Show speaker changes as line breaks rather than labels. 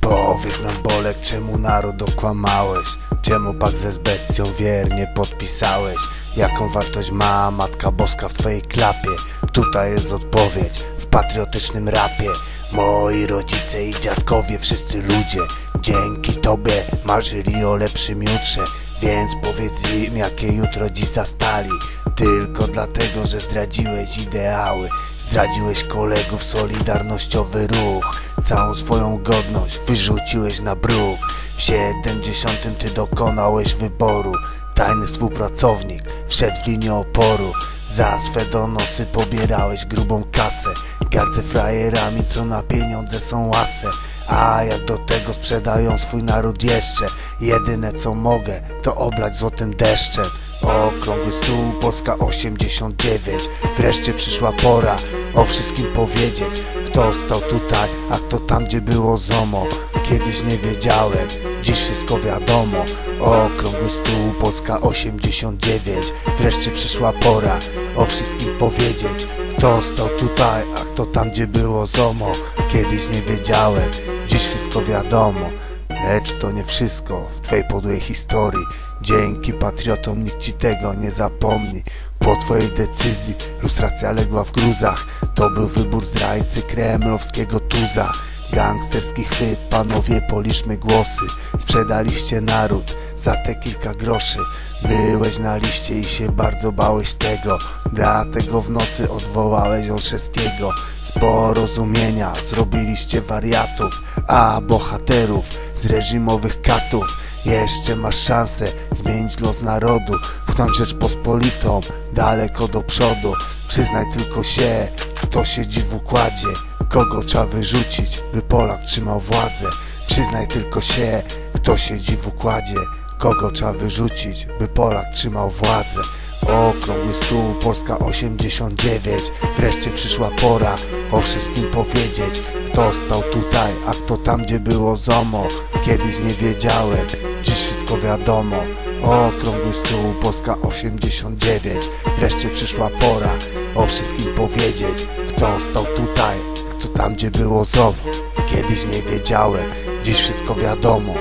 Powiedz nam Bolek, czemu naród okłamałeś? Czemu pakt ze zbecją wiernie podpisałeś? Jaką wartość ma Matka Boska w twojej klapie? Tutaj jest odpowiedź w patriotycznym rapie Moi rodzice i dziadkowie, wszyscy ludzie Dzięki tobie marzyli o lepszym jutrze Więc powiedz im, jakie jutro dziś zastali. Tylko dlatego, że zdradziłeś ideały. Zdradziłeś kolegów, solidarnościowy ruch. Całą swoją godność wyrzuciłeś na bruk. W 70 ty dokonałeś wyboru. Tajny współpracownik wszedł w linię oporu. Za swe donosy pobierałeś grubą kasę. Gardzę frajerami, co na pieniądze są łasę a jak do tego sprzedają swój naród jeszcze. Jedyne co mogę to oblać złotym deszczem. Okrągły stół, Polska 89 Wreszcie przyszła pora o wszystkim powiedzieć. Kto stał tutaj, a kto tam gdzie było ZOMO? Kiedyś nie wiedziałem, dziś wszystko wiadomo. Okrągły stół, Polska 89 Wreszcie przyszła pora o wszystkim powiedzieć Kto stał tutaj, a kto tam gdzie było ZOMO. Kiedyś nie wiedziałem, dziś wszystko wiadomo. Lecz to nie wszystko w twojej podłej historii. Dzięki patriotom nikt ci tego nie zapomni. Po twojej decyzji lustracja legła w gruzach. To był wybór zdrajcy kremlowskiego tuza. Gangsterski chwyt, panowie policzmy głosy. Sprzedaliście naród za te kilka groszy Byłeś na liście i się bardzo bałeś tego. Dlatego w nocy odwołałeś Olszewskiego. Z porozumienia zrobiliście wariatów A bohaterów z reżimowych katów. Jeszcze masz szansę zmienić los narodu Pchnąć Rzeczpospolitą daleko do przodu. Przyznaj tylko się, kto siedzi w układzie Kogo trzeba wyrzucić, by Polak trzymał władzę. Przyznaj tylko się, kto siedzi w układzie Kogo trzeba wyrzucić, by Polak trzymał władzę? Okrągły stół, Polska 89 Wreszcie przyszła pora o wszystkim powiedzieć. Kto stał tutaj, a kto tam gdzie było ZOMO? Kiedyś nie wiedziałem, dziś wszystko wiadomo. Okrągły stół, Polska 89 Wreszcie przyszła pora o wszystkim powiedzieć. Kto stał tutaj, kto tam gdzie było ZOMO? Kiedyś nie wiedziałem, dziś wszystko wiadomo